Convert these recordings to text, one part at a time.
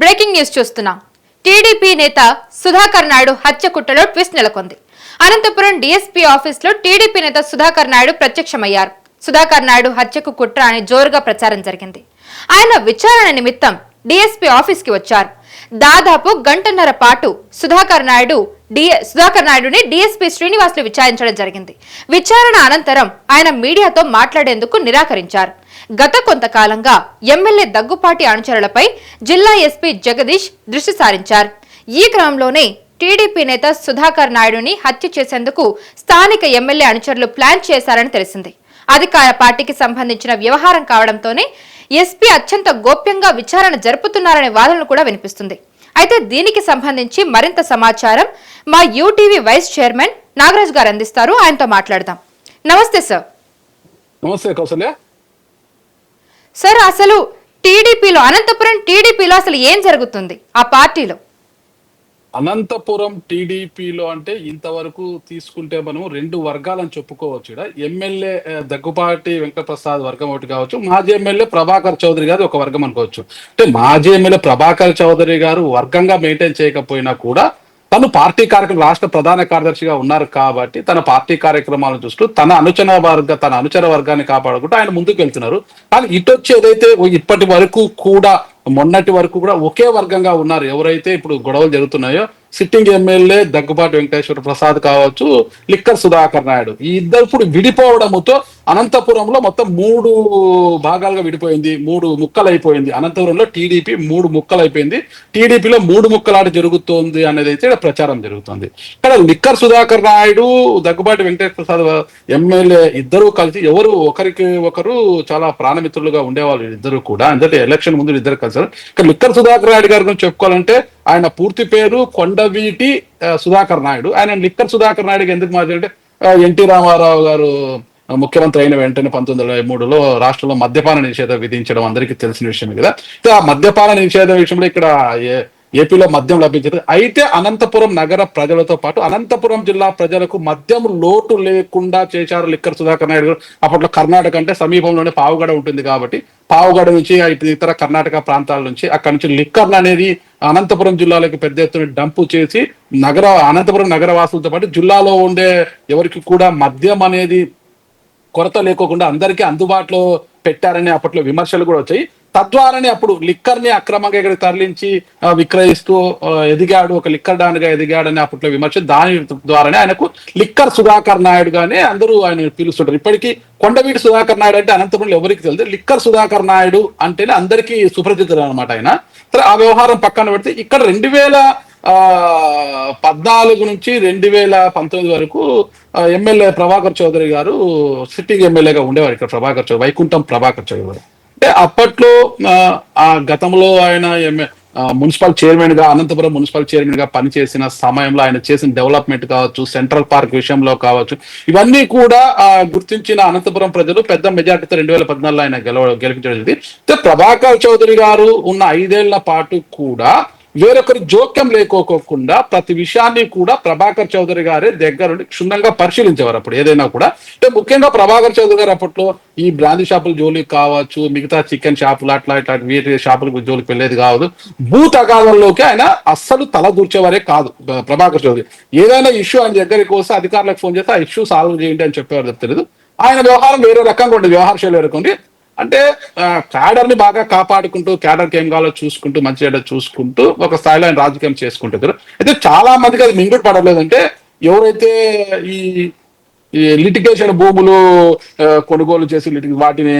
Breaking news చూస్తున్నాం. TDP నేత సుధాకర్ నాయుడు హత్య కుట్రలో ట్విస్ట్ నెలకొంది. అనంతపురం డీఎస్పీ ఆఫీస్లో టీడీపీ నేత సుధాకర్ నాయుడు ప్రత్యక్షమయ్యారు. సుధాకర్ నాయుడు హత్యకు కుట్ర అని జోరుగా ప్రచారం జరిగింది. ఆయన విచారణ నిమిత్తం డీఎస్పీ ఆఫీస్కి వచ్చారు. దాదాపు గంటన్నర పాటు సుధాకర్ నాయుడు డిఎ సుధాకర్ నాయుడుని డీఎస్పీ శ్రీనివాసులు విచారించడం జరిగింది. విచారణ అనంతరం ఆయన మీడియాతో మాట్లాడేందుకు నిరాకరించారు. గత కొంతకాలంగా ఎమ్మెల్యే దగ్గుపాటి అనుచరులపై జిల్లా ఎస్పీ జగదీష్ దృష్టి సారించారు. ఈ క్రమంలోనే టీడీపీ నేత సుధాకర్ నాయుడుని హత్య చేసేందుకు స్థానిక ఎమ్మెల్యే అనుచరులు ప్లాన్ చేశారని తెలిసింది. అధికార పార్టీకి సంబంధించిన వ్యవహారం కావడంతోనే ఎస్పీ అత్యంత గోప్యంగా విచారణ జరుపుతున్నారనే వాదనలు కూడా వినిపిస్తుంది. అయితే దీనికి సంబంధించి మరింత సమాచారం మా యూటీవీ వైస్ చైర్మన్ నాగరాజ్ గారు అందిస్తారు. ఆయనతో మాట్లాడదాం. నమస్తే సార్. నమస్తే కౌసల్య. సార్ అసలు టీడీపీలో అనంతపురం టీడీపీలో అసలు ఏం జరుగుతుంది ఆ పార్టీలో? అనంతపురం టీడీపీలో అంటే ఇంతవరకు తీసుకుంటే మనం రెండు వర్గాలను చెప్పుకోవచ్చు ఇక్కడ ఎమ్మెల్యే దగ్గుపాటి వెంకటప్రసాద్ వర్గం ఒకటి కావచ్చు మాజీ ఎమ్మెల్యే ప్రభాకర్ చౌదరి గారు ఒక వర్గం అనుకోవచ్చు. అంటే మాజీ ఎమ్మెల్యే ప్రభాకర్ చౌదరి గారు వర్గంగా మెయింటైన్ చేయకపోయినా కూడా తను పార్టీ కార్యక్రమం రాష్ట్ర ప్రధాన కార్యదర్శిగా ఉన్నారు కాబట్టి తన పార్టీ కార్యక్రమాలను చూస్తూ తన అనుచర వర్గ తన అనుచర వర్గాన్ని కాపాడుకుంటూ ఆయన ముందుకు వెళ్తున్నారు. కానీ ఇటొచ్చి ఏదైతే ఇప్పటి వరకు కూడా మొన్నటి వరకు కూడా ఒకే వర్గంగా ఉన్నారు. ఎవరైతే ఇప్పుడు గొడవలు జరుగుతున్నాయో సిట్టింగ్ ఎమ్మెల్యే దగ్గుబాటి వెంకటేశ్వర ప్రసాద్ కావచ్చు లిక్కర్ సుధాకర్ నాయుడు. ఈ ఇద్దరు ఇప్పుడు విడిపోవడంతో అనంతపురంలో మొత్తం మూడు భాగాలుగా విడిపోయింది మూడు ముక్కలు అయిపోయింది అనంతపురంలో టీడీపీ మూడు ముక్కలు అయిపోయింది టీడీపీలో మూడు ముక్కలాట జరుగుతోంది అనేది అయితే ఇక్కడ ప్రచారం జరుగుతుంది. ఇక్కడ లిక్కర్ సుధాకర్ నాయుడు దగ్గుబాటి వెంకటేశ్వర ప్రసాద్ ఎమ్మెల్యే ఇద్దరు కలిసి ఎవరు ఒకరికి ఒకరు చాలా ప్రాణమిత్రులుగా ఉండేవాళ్ళు ఇద్దరు కూడా. అంటే ఎలక్షన్ ముందు ఇద్దరు కలిసారు. ఇక్కడ లిక్కర్ సుధాకర్ నాయుడు గారి గురించి చెప్పుకోవాలంటే ఆయన పూర్తి పేరు కొండవీటి సుధాకర్ నాయుడు. ఆయన లిక్కర్ సుధాకర్ నాయుడుకి ఎందుకు మాట్లాడంటే ఎన్టీ రామారావు గారు ముఖ్యమంత్రి అయిన వెంటనే పంతొమ్మిది వందల మూడులో రాష్ట్రంలో మద్యపాన నిషేధం విధించడం అందరికీ తెలిసిన విషయమే కదా. ఆ మద్యపాన నిషేధం విషయంలో ఇక్కడ ఏ- ఏపీలో మద్యం లభించదు. అయితే అనంతపురం నగర ప్రజలతో పాటు అనంతపురం జిల్లా ప్రజలకు మద్యం లోటు లేకుండా చేశారు లిక్కర్ సుధాకర్ నాయుడు గారు. అప్పట్లో కర్ణాటక అంటే సమీపంలోనే పావుగడ ఉంటుంది కాబట్టి పావుగడ నుంచి ఇటు ఇతర కర్ణాటక ప్రాంతాల నుంచి అక్కడి నుంచి లిక్కర్ అనేది అనంతపురం జిల్లాలోకి పెద్ద ఎత్తున డంపు చేసి నగర అనంతపురం నగర వాసులతో పాటు జిల్లాలో ఉండే ఎవరికి కూడా మద్యం అనేది కొరత లేకోకుండా అందరికీ అందుబాటులో పెట్టారనే అప్పట్లో విమర్శలు కూడా వచ్చాయి. తద్వారానే అప్పుడు లిక్కర్ని అక్రమంగా ఇక్కడ తరలించి విక్రయిస్తూ ఎదిగాడు ఒక లిక్కర్ డాన్గా ఎదిగాడని అప్పట్లో విమర్శ దాని ద్వారానే ఆయనకు లిక్కర్ సుధాకర్ నాయుడు గానే అందరూ ఆయన పిలుస్తుంటారు. ఇప్పటికీ కొండవీటి సుధాకర్ నాయుడు అంటే అనంతపురంలో ఎవరికి తెలియదు. లిక్కర్ సుధాకర్ నాయుడు అంటేనే అందరికీ సుపరిచితుడు అనమాట ఆయన. సరే ఆ వ్యవహారం పక్కన పెడితే ఇక్కడ రెండు వేల పద్నాలుగు నుంచి రెండు వేల పంతొమ్మిది వరకు ఎమ్మెల్యే ప్రభాకర్ చౌదరి గారు సిట్టింగ్ ఎమ్మెల్యేగా ఉండేవారు ఇక్కడ ప్రభాకర్ చౌదరి వైకుంఠం ప్రభాకర్ చౌదరి గారు. అంటే అప్పట్లో ఆ, ఆ గతంలో ఆయన ఆ, మున్సిపల్ చైర్మన్గా అనంతపురం మున్సిపల్ చైర్మన్గా పనిచేసిన సమయంలో ఆయన చేసిన డెవలప్మెంట్ కావచ్చు సెంట్రల్ పార్క్ విషయంలో కావచ్చు ఇవన్నీ కూడా ఆ, గుర్తించిన అనంతపురం ప్రజలు పెద్ద మెజార్టీతో రెండు వేల పద్నాలుగులో ఆయన గెలవ గెలిపించడం జరిగింది. ప్రభాకర్ చౌదరి గారు ఉన్న ఐదేళ్ళ పాటు కూడా వేరొకరి జోక్యం లేకోకుండా ప్రతి విషయాన్ని కూడా ప్రభాకర్ చౌదరి గారే దగ్గరుండి క్షుణ్ణంగా పరిశీలించేవారు అప్పుడు ఏదైనా కూడా. అంటే ముఖ్యంగా ప్రభాకర్ చౌదరి గారు అప్పట్లో ఈ బ్రాందీ షాపుల జోలికి కావచ్చు మిగతా చికెన్ షాపులు అట్లా ఇట్లా వీటి షాపులకు జోలికి వెళ్ళేది కాదు. భూ తగాదంలోకి ఆయన అస్సలు తల దూర్చేవారే కాదు ప్రభాకర్ చౌదరి. ఏదైనా ఇష్యూ ఆయన దగ్గరికి వస్తే అధికారులకు ఫోన్ చేస్తే ఆ ఇష్యూ సాల్వ్ చేయండి అని చెప్పేవారు తెలియదు ఆయన వ్యవహారం వేరే రకంగా ఉండేది వ్యవహార శైలి వేరే అంటే క్యాడర్ని బాగా కాపాడుకుంటూ క్యాడర్కి ఏం కావాలో చూసుకుంటూ మంచి చూసుకుంటూ ఒక స్థాయిలో ఆయన రాజకీయం చేసుకుంటారు అయితే చాలా మందికి అది మింగుడు పడలేదంటే ఎవరైతే ఈ ఈ లిటిగేషన్ భూములు కొనుగోలు చేసి లిటి వాటిని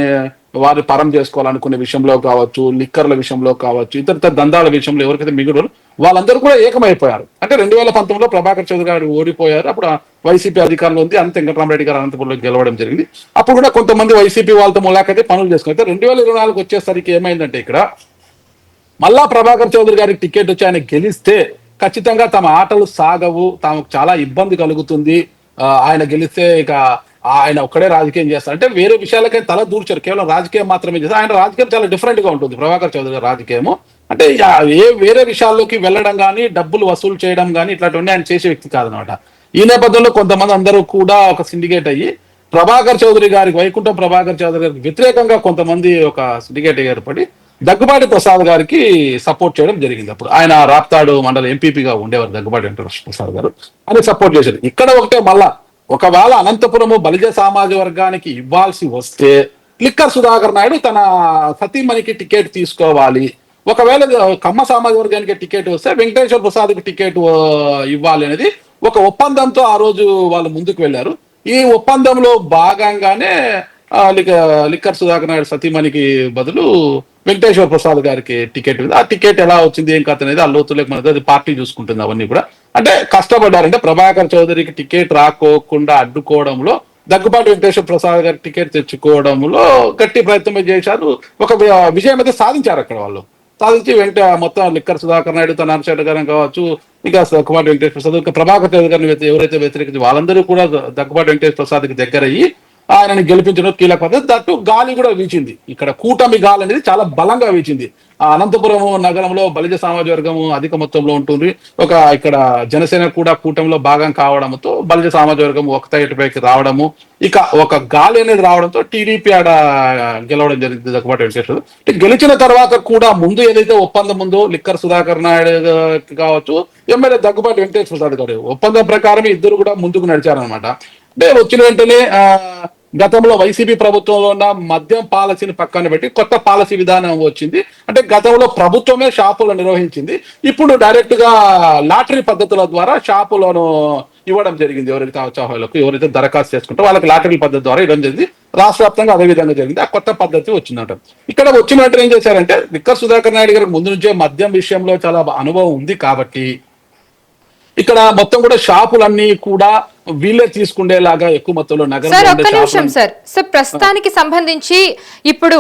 వారు పరం చేసుకోవాలనుకునే విషయంలో కావచ్చు లిక్కర్ల విషయంలో కావచ్చు ఇతర ఇతర దందాల విషయంలో ఎవరికైతే మిగులు వాళ్ళందరూ కూడా ఏకమైపోయారు. అంటే రెండు వేల పంతొమ్మిదిలో ప్రభాకర్ చౌదరి గారు ఓడిపోయారు. అప్పుడు వైసీపీ అధికారంలో ఉంది. అంత వెంకటరామరెడ్డి గారు అనంతపురంలో గెలవడం జరిగింది. అప్పుడు కూడా కొంతమంది వైసీపీ వాళ్ళతో ములాకైతే పనులు చేసుకుని అయితే రెండు వేల ఇరవై నాలుగు వచ్చేసరికి ఏమైందంటే ఇక్కడ మళ్ళా ప్రభాకర్ చౌదరి గారికి టికెట్ వచ్చి ఆయన గెలిస్తే ఖచ్చితంగా తమ ఆటలు సాగవు. తమకు చాలా ఇబ్బంది కలుగుతుంది. ఆయన గెలిస్తే ఇక ఆయన ఒక్కడే రాజకీయం చేస్తారు. అంటే వేరే విషయాలకైతే తల దూర్చారు. కేవలం రాజకీయం మాత్రమే చేస్తారు. ఆయన రాజకీయం చాలా డిఫరెంట్గా ఉంటుంది. ప్రభాకర్ చౌదరి గారి రాజకీయము. అంటే ఏ వేరే విషయాల్లోకి వెళ్ళడం కానీ డబ్బులు వసూలు చేయడం కానీ ఇట్లాంటివన్నీ ఆయన చేసే వ్యక్తి కాదనమాట. ఈ నేపథ్యంలో కొంతమంది అందరూ కూడా ఒక సిండికేట్ అయ్యి ప్రభాకర్ చౌదరి గారికి వైకుంఠం ప్రభాకర్ చౌదరి గారికి వ్యతిరేకంగా కొంతమంది ఒక సిండికేట్ ఏర్పడి దగ్గుబాటి ప్రసాద్ గారికి సపోర్ట్ చేయడం జరిగింది. అప్పుడు ఆయన రాప్తాడు మండల ఎంపీపీగా ఉండేవారు దగ్గుబాటి వెంకటేశ్వర ప్రసాద్ గారు. అని సపోర్ట్ చేశారు. ఇక్కడ ఒకటే మళ్ళా ఒకవేళ అనంతపురము బలిజ సమాజ వర్గానికి ఇవ్వాల్సి వస్తే లిక్కర్ సుధాకర్ నాయుడు తన సతీమణికి టికెట్ తీసుకోవాలి. ఒకవేళ కమ్మ సామాజిక వర్గానికి టికెట్ వస్తే వెంకటేశ్వర ప్రసాద్కి టికెట్ ఇవ్వాలి అనేది ఒక ఒప్పందంతో ఆ రోజు వాళ్ళు ముందుకు వెళ్ళారు. ఈ ఒప్పందంలో భాగంగానే లిక్కర్ సుధాకర్ నాయుడు సతీమణికి బదులు వెంకటేశ్వర ప్రసాద్ గారికి టికెట్ ఆ టికెట్ ఎలా వచ్చింది ఏం కథ అనేది ఆ లోతులకు మనది అది పార్టీ చూసుకుంటుంది అవన్నీ కూడా. అంటే కష్టపడ్డారంటే ప్రభాకర్ చౌదరికి టికెట్ రాకోకుండా అడ్డుకోవడంలో దగ్గుబాటి వెంకటేశ్వర ప్రసాద్ గారి టికెట్ తెచ్చుకోవడంలో గట్టి ప్రయత్నం చేశారు. ఒక విజయం అయితే సాధించారు అక్కడ వాళ్ళు. సాధించి వెంట మొత్తం లిక్కర్ సుధాకర్ నాయుడు తన అనుచరుడు గారు కావచ్చు ఇంకా దగ్గుబాటి వెంకటేశ్వర ప్రసాద్ ఇంకా ప్రభాకర్ చౌదరి గారిని ఎవరైతే వ్యతిరేకించి వాళ్ళందరూ కూడా దగ్గుబాటి వెంకటేశ్వర ప్రసాద్కి దగ్గరయ్యి ఆయనని గెలిపించడం కీలక పద్ధతి. దట్టు గాలి కూడా వీచింది. ఇక్కడ కూటమి గాలి అనేది చాలా బలంగా వీచింది. ఆ అనంతపురం నగరంలో బలిజ సామాజిక వర్గము అధిక మొత్తంలో ఉంటుంది. ఒక ఇక్కడ జనసేన కూడా కూటమిలో భాగం కావడంతో బలిజ సామాజిక వర్గం ఒకటైటిపైకి రావడము ఇక ఒక గాలి అనేది రావడంతో టీడీపీ ఆడ గెలవడం జరిగింది. దగ్గుబాటి వెంకటేశ్వర గెలిచిన తర్వాత కూడా ముందు ఏదైతే ఒప్పందం ఉందో లిక్కర్ సుధాకర్ నాయుడు కావచ్చు ఎమ్మెల్యే దగ్గుబాటు వెంకటేశ్వర ప్రసాద్ గారు ఒప్పందం ప్రకారం ఇద్దరు కూడా ముందుకు నడిచారనమాట అంటే వచ్చిన వెంటనే ఆ గతంలో వైసీపీ ప్రభుత్వంలో ఉన్న మద్యం పాలసీని పక్కన పెట్టి కొత్త పాలసీ విధానం వచ్చింది. అంటే గతంలో ప్రభుత్వమే షాపులు నిర్వహించింది. ఇప్పుడు డైరెక్ట్గా లాటరీ పద్ధతుల ద్వారా షాపులను ఇవ్వడం జరిగింది. ఎవరైతే ఉత్సాహాలకు ఎవరైతే దరఖాస్తు చేసుకుంటారో వాళ్ళకి లాటరీ పద్ధతి ద్వారా ఇవ్వడం జరిగింది. రాష్ట్ర వ్యాప్తంగా అదే విధంగా జరిగింది. ఆ కొత్త పద్ధతి వచ్చిందంట. ఇక్కడ వచ్చినట్టు ఏం చేశారంటే నిక్కర్ సుధాకర్ నాయుడు గారికి ముందు నుంచే మద్యం విషయంలో చాలా అనుభవం ఉంది కాబట్టి ఇక్కడ మొత్తం కూడా షాపులన్నీ కూడా వీళ్ళే తీసుకునేలాగా ఎక్కువ మొత్తంలో సార్ నగరంలో ఒక్క నిమిషం సార్. సార్ ప్రస్తుతానికి సంబంధించి ఇప్పుడు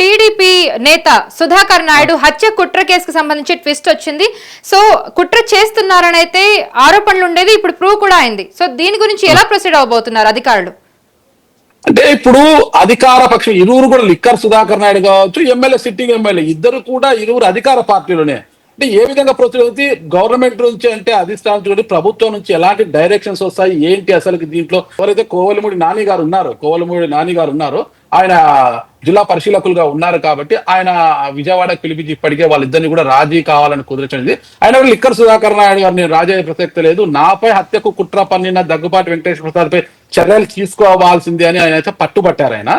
టీడీపీ నేత సుధాకర్ నాయుడు హత్య కుట్ర కేసుకు సంబంధించి ట్విస్ట్ వచ్చింది. సో కుట్ర చేస్తున్నారని అయితే ఆరోపణలు ఉండేది ఇప్పుడు ప్రూవ్ కూడా అయింది. సో దీని గురించి ఎలా ప్రొసీడ్ అవబోతున్నారు అధికారులు? అంటే ఇప్పుడు అధికార పక్షం ఇరువురు కూడా లిక్కర్ సుధాకర్ నాయుడు కావచ్చు ఎమ్మెల్యే సిట్టింగ్ ఎమ్మెల్యే ఇద్దరు కూడా ఇరువురు అధికార పార్టీలోనే. అంటే ఏ విధంగా ప్రతినిధి గవర్నమెంట్ నుంచి అంటే అధిష్టానం చూడండి ప్రభుత్వం నుంచి ఎలాంటి డైరెక్షన్స్ వస్తాయి ఏంటి అసలు దీంట్లో? ఎవరైతే కోవలమూడి నాని గారు ఉన్నారో కోవలమూడి నాని గారు ఉన్నారో ఆయన జిల్లా పరిశీలకులుగా ఉన్నారు కాబట్టి ఆయన విజయవాడకు పిలిపించి ఇప్పటికే వాళ్ళిద్దరిని కూడా రాజీ కావాలని కుదిరించింది. ఆయన లిక్కర్ సుధాకర్ నాయుడు గారిని రాజీ అయ్యే ప్రసక్తి లేదు. నాపై హత్యకు కుట్ర పన్నిన దగ్గుబాటి వెంకటేశ్వర ప్రసాద్ పై చర్యలు తీసుకోవాల్సింది అని ఆయన అయితే పట్టుబట్టారు ఆయన.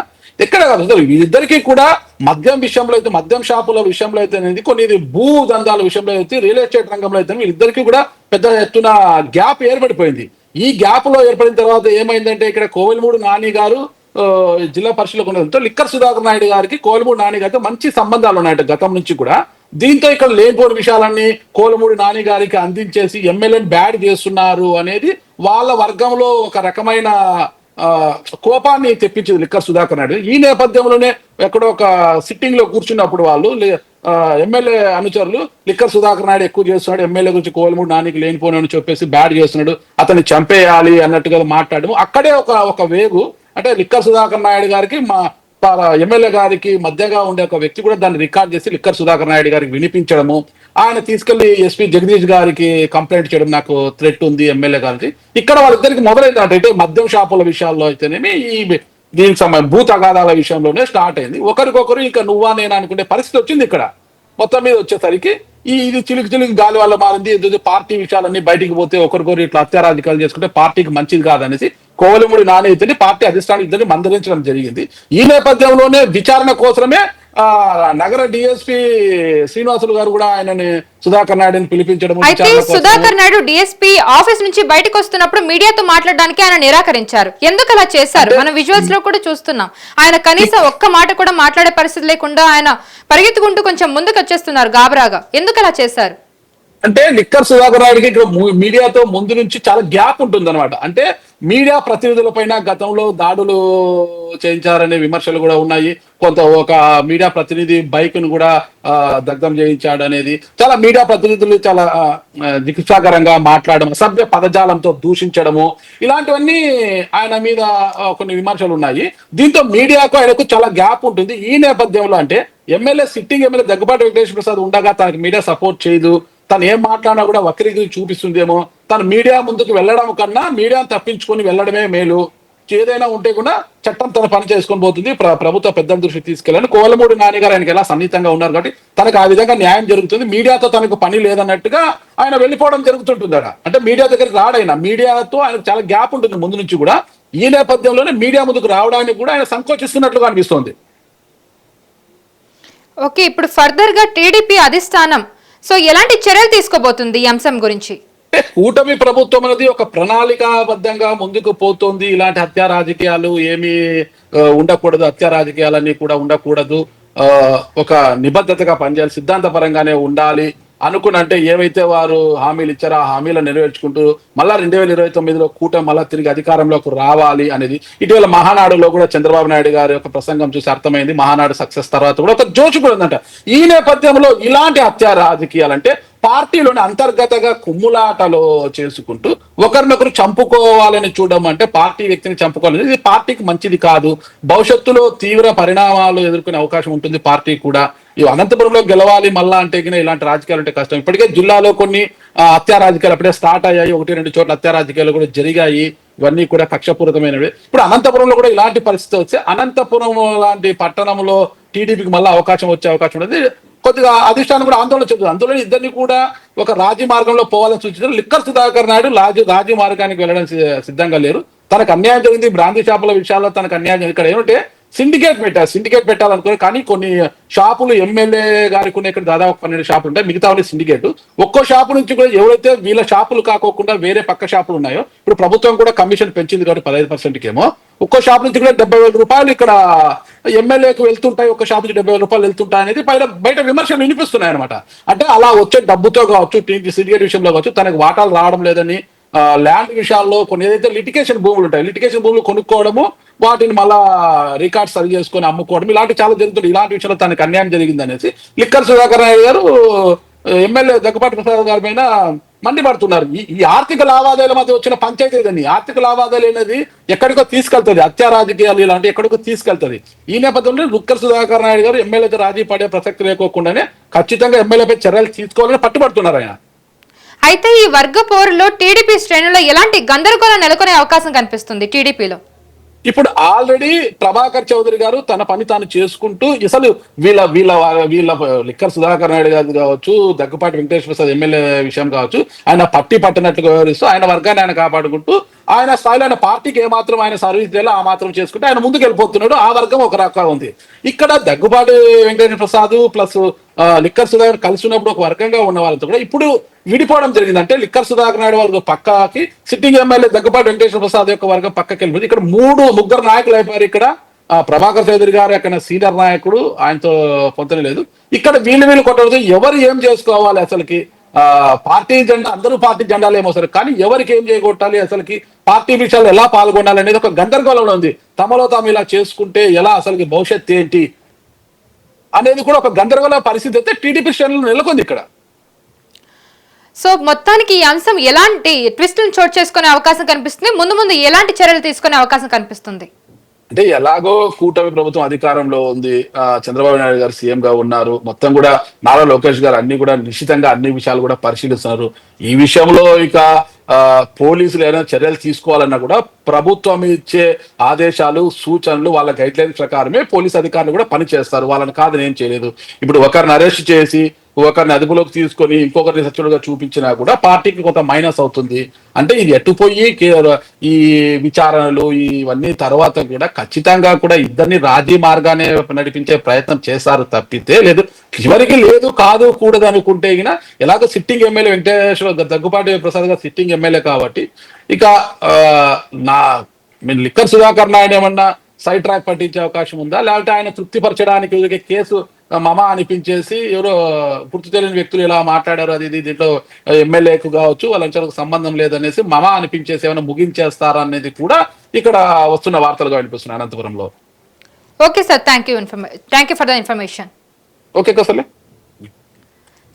ఎక్కడ కాదు. అసలు కూడా మద్యం విషయంలో అయితే మద్యం షాపుల విషయంలో అయితే అనేది కొన్ని భూ దందాల విషయంలో అయితే రియల్ ఎస్టేట్ రంగంలో అయితే వీరిద్దరికి కూడా పెద్ద ఎత్తున గ్యాప్ ఏర్పడిపోయింది. ఈ గ్యాప్లో ఏర్పడిన తర్వాత ఏమైందంటే ఇక్కడ కోవెలమూడు నాని గారు జిల్లా పరిషత్లో ఉండడంతో లిక్కర్ సుధాకర్ నాయుడు గారికి కోవెలమూడి నాని గారితో మంచి సంబంధాలు ఉన్నాయట గతం నుంచి కూడా. దీంతో ఇక్కడ లేనిపోని విషయాలన్నీ కోలమూడి నాని గారికి అందించేసి ఎమ్మెల్యేని బ్యాడ్ చేస్తున్నారు అనేది వాళ్ళ వర్గంలో ఒక రకమైన కోపాన్ని తెప్పించింది లిక్కర్ సుధాకర్ నాయుడు. ఈ నేపథ్యంలోనే ఎక్కడో ఒక సిట్టింగ్లో కూర్చున్నప్పుడు వాళ్ళు ఎమ్మెల్యే అనుచరులు లిక్కర్ సుధాకర్ నాయుడు ఎక్కువ చేస్తున్నాడు ఎమ్మెల్యే గురించి కోలమూడు నానికి లేనిపోను అని చెప్పేసి బ్యాడ్ చేస్తున్నాడు అతన్ని చంపేయాలి అన్నట్టుగా మాట్లాడము. అక్కడే ఒక ఒక వేగు అంటే లిక్కర్ సుధాకర్ నాయుడు గారికి మా ఎమ్మెల్యే గారికి మధ్యగా ఉండే ఒక వ్యక్తి కూడా దాన్ని రికార్డ్ చేసి లిక్కర్ సుధాకర్ నాయుడు గారికి వినిపించడము ఆయన తీసుకెళ్ళి ఎస్పీ జగదీష్ గారికి కంప్లైంట్ చేయడం నాకు థ్రెట్ ఉంది ఎమ్మెల్యే గారికి. ఇక్కడ వాళ్ళిద్దరికి మొదలైంది అంటే మద్యం షాపుల విషయాల్లో అయితేనేమి ఈ దీనికి సంబంధించి భూ తగాదాల విషయంలోనే స్టార్ట్ అయింది. ఒకరికొకరు ఇంకా నువ్వా నేను అనుకునే పరిస్థితి వచ్చింది ఇక్కడ. మొత్తం మీద వచ్చేసరికి ఈ ఇది చిలుకు చిలుకు గాలి వల్ల మారింది పార్టీ విషయాలన్నీ బయటికి పోతే ఒకరికొకరు ఇట్లా అత్యారాధికారులు చేసుకుంటే పార్టీకి మంచిది కాదనేసి కోవలిముడి నాని ఇద్దరిని పార్టీ అధిష్టానం ఇద్దరిని మందలించడం జరిగింది. ఈ నేపథ్యంలోనే విచారణ కోసమే నగర డిఎస్పీ శ్రీనివాసులు గారు కూడా ఆయనని సుధాకర్ నాయుడుని పిలిపించడం అయితే. సుధాకర్ నాయుడు డిఎస్పీ ఆఫీస్ నుంచి బయటకు వస్తున్నప్పుడు మీడియాతో మాట్లాడడానికి ఆయన నిరాకరించారు. ఎందుకు అలా చేశారు? మనం విజువల్స్లో కూడా చూస్తున్నాం. ఆయన కనీసం ఒక్క మాట కూడా మాట్లాడే పరిస్థితి లేకుండా ఆయన పరిగెత్తుకుంటూ కొంచెం ముందుకు వచ్చేస్తున్నారు గాబరాగా. ఎందుకు అలా చేశారు? అంటే లిక్కర్ సుధాకర్ నాయుడుకి ఇక్కడ మీడియాతో ముందు నుంచి చాలా గ్యాప్ ఉంటుంది అనమాట అంటే మీడియా ప్రతినిధుల పైన గతంలో దాడులు చేయించారనే విమర్శలు కూడా ఉన్నాయి. కొంత ఒక మీడియా ప్రతినిధి బైక్ను కూడా దగ్ధం చేయించాడు అనేది చాలా మీడియా ప్రతినిధులు చాలా ఆ, మాట్లాడడం సభ్య పదజాలంతో దూషించడము ఇలాంటివన్నీ ఆయన మీద కొన్ని విమర్శలు ఉన్నాయి. దీంతో మీడియాకు ఆయనకు చాలా గ్యాప్ ఉంటుంది. ఈ నేపథ్యంలో అంటే MLA sitting MLA Daggubati Venkateswara Prasad ఉండగా తనకి మీడియా సపోర్ట్ చేయదు. తను ఏం మాట్లాడినా కూడా వక్రీకి చూపిస్తుందేమో తను మీడియా ముందుకు వెళ్ళడం కన్నా మీడియాను తప్పించుకొని వెళ్ళడమే మేలు. ఏదైనా ఉంటే కూడా చట్టం తన పని చేసుకొని పోతుంది. ప్రభుత్వ పెద్ద దృష్టి తీసుకెళ్ళని కోలమూడి నాని గారు ఆయనకి ఎలా సన్నిహితంగా ఉన్నారు కాబట్టి తనకు ఆ విధంగా న్యాయం జరుగుతుంది. మీడియాతో తనకు పని లేదన్నట్టుగా ఆయన వెళ్ళిపోవడం జరుగుతుంటుంది అక్కడ అంటే మీడియా దగ్గరికి రాడైనా మీడియాతో ఆయనకు చాలా గ్యాప్ ఉంటుంది ముందు నుంచి కూడా. ఈ నేపథ్యంలోనే మీడియా ముందుకు రావడానికి కూడా ఆయన సంకోచిస్తున్నట్లుగా అనిపిస్తోంది. ఓకే ఇప్పుడు ఫర్దర్గా టీడీపీ అధిష్టానం. సో ఎలాంటి చర్యలు తీసుకోబోతుంది ఈ అంశం గురించి? కూటమి ప్రభుత్వం అనేది ఒక ప్రణాళికాబద్ధంగా ముందుకు పోతుంది. ఇలాంటి హత్యా రాజకీయాలు ఏమి ఉండకూడదు. హత్యా రాజకీయాలన్నీ కూడా ఉండకూడదు. ఆ, ఒక నిబద్ధతగా పనిచేయాలి. సిద్ధాంతపరంగానే ఉండాలి. అనుకున్నంటే ఏవైతే వారు హామీలు ఇచ్చారో ఆ హామీలను నెరవేర్చుకుంటూ మళ్ళా రెండు వేల ఇరవై తొమ్మిదిలో కూటమి మళ్ళా తిరిగి అధికారంలోకి రావాలి అనేది ఇటీవల మహానాడులో కూడా చంద్రబాబు నాయుడు గారి యొక్క ప్రసంగం చూసి అర్థమైంది. మహానాడు సక్సెస్ తర్వాత కూడా ఒక జోషు కూడా ఉందంట. ఈ నేపథ్యంలో ఇలాంటి హత్య రాజకీయాలంటే పార్టీలోని అంతర్గతంగా కుమ్ములాటలో చేసుకుంటూ ఒకరినొకరు చంపుకోవాలని చూడడం అంటే పార్టీ వ్యక్తిని చంపుకోవాలని ఇది పార్టీకి మంచిది కాదు. భవిష్యత్తులో తీవ్ర పరిణామాలు ఎదుర్కొనే అవకాశం ఉంటుంది. పార్టీ కూడా అనంతపురంలో గెలవాలి మళ్ళా అంటే ఇలాంటి రాజకీయాలు అంటే కష్టం. ఇప్పటికే జిల్లాలో కొన్ని ఆ, హత్యా రాజకీయాలు అప్పుడే స్టార్ట్ అయ్యాయి. ఒకటి రెండు చోట్ల హత్యా రాజకీయాలు కూడా జరిగాయి. ఇవన్నీ కూడా కక్షపూరితమైనవి. ఇప్పుడు అనంతపురంలో కూడా ఇలాంటి పరిస్థితి వస్తే అనంతపురం లాంటి పట్టణంలో టీడీపీకి మళ్ళీ అవకాశం వచ్చే అవకాశం ఉంది కొద్దిగా అధిష్టానం కూడా ఆందోళన చెబుతుంది అందులో ఇద్దరిని కూడా ఒక రాజీ మార్గంలో పోవాలని సూచించారు లిక్కర్ సుధాకర్ నాయుడు రాజు రాజీ మార్గానికి వెళ్ళడం సిద్ధంగా లేరు. తనకు అన్యాయం జరిగింది. బ్రాంతి షాపుల విషయాల్లో తనకు అన్యాయం జరిగింది. ఇక్కడ ఏమంటే సిండికేట్ పెట్టారు సిండికేట్ పెట్టాలనుకుని కానీ కొన్ని షాపులు ఎమ్మెల్యే గారికి ఉన్న ఇక్కడ దాదాపు పన్నెండు షాపులు ఉంటాయి. మిగతా సిండికేట్ ఒక్కో షాపు నుంచి కూడా ఎవరైతే వీళ్ళ షాపులు కాకోకుండా వేరే పక్క షాపులు ఉన్నాయో ఇప్పుడు ప్రభుత్వం కూడా కమిషన్ పెంచింది కాబట్టి పదహైదు పర్సెంట్ ఏమో ఒక్కో షాప్ నుంచి కూడా డెబ్బై వేల రూపాయలు ఇక్కడ ఎమ్మెల్యేకు వెళ్తుంటాయి. ఒక్క షాప్ నుంచి డెబ్బై వేల రూపాయలు వెళ్తుంటాయి అనేది బయట బయట విమర్శలు వినిపిస్తున్నాయి అనమాట అంటే అలా వచ్చే డబ్బుతో కావచ్చు టీవీ సిండికేట్ విషయంలో కావచ్చు తనకు వాటాలు రావడం లేదని ల్యాండ్ విషయాల్లో కొన్ని ఏదైతే లిటికేషన్ భూములు ఉంటాయి లిటికేషన్ భూములు కొనుక్కోవడము వాటిని మళ్ళా రికార్డ్ సరి చేసుకొని అమ్ముకోవడం ఇలాంటి చాలా జరుగుతుంది ఇలాంటి విషయంలో తనకు అన్యాయం జరిగింది అనేసి లిక్కర్ సుధాకర్ నాయుడు గారు ఎమ్మెల్యే దగ్గుపాటి ప్రసాద్ గారి పైన మండిపడుతున్నారు. ఈ ఆర్థిక లావాదేవీల మధ్య వచ్చిన పంచాయతీ ఇదని ఆర్థిక లావాదేవీలు అనేది ఎక్కడికో తీసుకెళ్తుంది. హత్య రాజకీయాలు ఇలాంటి ఎక్కడికో తీసుకెళ్తుంది. ఈ నేపథ్యంలో లుక్కర్ సుధాకర్ నాయుడు గారు ఎమ్మెల్యేతో రాజీ పడే ప్రసక్తి లేకోకుండానే ఖచ్చితంగా ఎమ్మెల్యేపై చర్యలు తీసుకోవాలని పట్టుబడుతున్నారు ఆయన. అయితే ఈ వర్గ పోరులో టీడీపీ శ్రేణుల్లో ఎలాంటి గందరగోళం నెలకొనే అవకాశం కనిపిస్తుంది టీడీపీలో? ఇప్పుడు ఆల్రెడీ ప్రభాకర్ చౌదరి గారు తన పని తాను చేసుకుంటూ అసలు వీళ్ళ వీళ్ళ వీళ్ళ లిక్కర్ సుధాకర్ నాయుడు గారు కావచ్చు దగ్గుపాటి వెంకటేశ్వర ప్రసాద్ ఎమ్మెల్యే విషయం కావచ్చు ఆయన పట్టి పట్టినట్లుగా వివరిస్తూ ఆయన వర్గాన్ని ఆయన కాపాడుకుంటూ ఆయన స్థాయిలో ఆయన పార్టీకి ఏమాత్రం ఆయన సర్వీస్ చేయాలో ఆ మాత్రం చేసుకుంటే ఆయన ముందుకు వెళ్ళిపోతున్నాడు ఆ వర్గం ఒక రకంగా ఉంది. ఇక్కడ దగ్గుబాటి వెంకటేశ్వర ప్రసాద్ ప్లస్ లిక్కర్ సుధాకర్ కలిసి ఉన్నప్పుడు ఒక వర్గంగా ఉన్న వాళ్ళతో కూడా ఇప్పుడు విడిపోవడం జరిగింది. అంటే లిక్కర్ సుధాకర్ నాయుడు వాళ్ళ పక్కకి సిట్టింగ్ ఎమ్మెల్యే దగ్గపాటి వెంకటేశ్వర ప్రసాద్ యొక్క వర్గం పక్కకి వెళ్ళిపోయింది ఇక్కడ మూడు ముగ్గురు నాయకులు అయిపోయారు ఇక్కడ. ఆ, ప్రభాకర్ చౌదరి గారు అక్కడ సీనియర్ నాయకుడు ఆయనతో పొంతన లేదు. ఇక్కడ వీళ్ళు వీళ్ళు కొట్టడం ఎవరు ఏం చేసుకోవాలి అసలుకి? ఆ పార్టీ జెండా అందరూ పార్టీ జెండాలు ఏమోసారు కానీ ఎవరికి ఏం చేయగొట్టాలి అసలుకి? పార్టీ విషయాలు ఎలా పాల్గొనాలి అనేది ఒక గందరగోళంలో ఉంది. తమలో తాము ఇలా చేసుకుంటే ఎలా అసలుకి భవిష్యత్ ఏంటి? అనేది కూడా ఒక గందరగోళ పరిస్థితి అయితే టీడీపీ శ్రేణులు నెలకొంది ఇక్కడ. సో మొత్తానికి ఈ అంశం ఎలాంటి ట్విస్టులను చోటు చేసుకునే అవకాశం కనిపిస్తుంది? ముందు ముందు ఎలాంటి చర్యలు తీసుకునే అవకాశం కనిపిస్తుంది? అంటే ఎలాగో కూటమి ప్రభుత్వం అధికారంలో ఉంది. చంద్రబాబు నాయుడు గారు సీఎం గా ఉన్నారు. మొత్తం కూడా నారా లోకేష్ గారు అన్ని కూడా నిశ్చితంగా అన్ని విషయాలు కూడా పరిశీలిస్తున్నారు. ఈ విషయంలో ఇక పోలీసులు ఏదైనా చర్యలు తీసుకోవాలన్నా కూడా ప్రభుత్వం ఇచ్చే ఆదేశాలు సూచనలు వాళ్ళ గైడ్ లైన్ ప్రకారమే పోలీస్ అధికారులు కూడా పనిచేస్తారు. వాళ్ళని కాదు నేను చేయలేదు. ఇప్పుడు ఒకరిని అరెస్ట్ చేసి ఒకరిని అదుపులోకి తీసుకొని ఇంకొకరిని సచ్చుడుగా చూపించినా కూడా పార్టీకి కొంత మైనస్ అవుతుంది. అంటే ఇది ఎట్టుపోయి ఈ విచారణలు ఇవన్నీ తర్వాత కూడా ఖచ్చితంగా కూడా ఇద్దరిని రాజీ మార్గానే నడిపించే ప్రయత్నం చేశారు తప్పితే లేదు. చివరికి లేదు కాదు కూడదు అనుకుంటే గిన ఎలాగో sitting MLA Venkateswara Daggubati Prasad garu sitting MLA కాబట్టి ఇక నా మీరు లిక్కర్ సుధాకర్ నాయుడు ఏమన్నా సైడ్ ట్రాక్ పట్టించే అవకాశం ఉందా? లేకపోతే ఆయన తృప్తిపరచడానికి కేసు మమ అనిపించేసి ఎవరో గుర్తు తెలియని వ్యక్తులు ఇలా మాట్లాడారు అది ఇది దీంట్లో ఎమ్మెల్యేకు కావచ్చు వాళ్ళకి సంబంధం లేదనేసి మమ అనిపించేసి ఏమైనా ముగించేస్తారా అనేది కూడా ఇక్కడ వస్తున్న వార్తలుగా వినిపిస్తున్నాయి అనంతపురంలో. Okay sir thank you information thank you for the information okay కసలే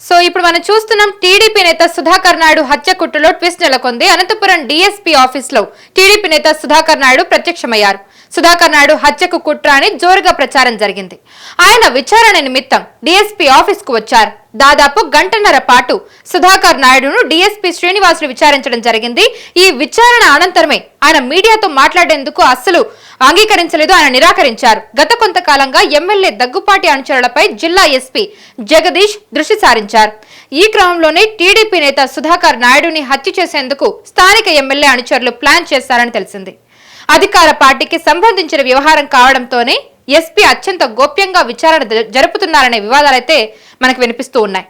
so ఇప్పుడు మనం చూస్తున్నాం టీడీపీ నేత సుధాకర్ నాయుడు హత్య కుట్రలో ట్విస్ట్ నెలకొంది. అనంతపురం డీఎస్పీ ఆఫీస్లో టీడీపీ నేత సుధాకర్ నాయుడు ప్రత్యక్షమయ్యారు. సుధాకర్ నాయుడు హత్యకు కుట్ర అని జోరుగా ప్రచారం జరిగింది. ఆయన విచారణ నిమిత్తం డీఎస్పీ ఆఫీస్కు వచ్చారు. దాదాపు గంటన్నర పాటు సుధాకర్ నాయుడును డీఎస్పీ శ్రీనివాసులు విచారించడం జరిగింది. ఈ విచారణ అనంతరమే ఆయన మీడియాతో మాట్లాడేందుకు అస్సలు అంగీకరించలేదు. ఆయన నిరాకరించారు. గత కొంతకాలంగా ఎమ్మెల్యే దగ్గుపాటి అనుచరులపై జిల్లా ఎస్పీ జగదీష్ దృష్టి సారించారు. ఈ క్రమంలోనే టీడీపీ నేత సుధాకర్ నాయుడుని హత్య చేసేందుకు స్థానిక ఎమ్మెల్యే అనుచరులు ప్లాన్ చేశారని తెలిసింది. అధికార పార్టీకి సంబంధించిన వ్యవహారం కావడంతోనే ఎస్పీ అత్యంత గోప్యంగా విచారణ జ- జరుపుతున్నారనే వివాదాలైతే మనకు వినిపిస్తూ ఉన్నాయి.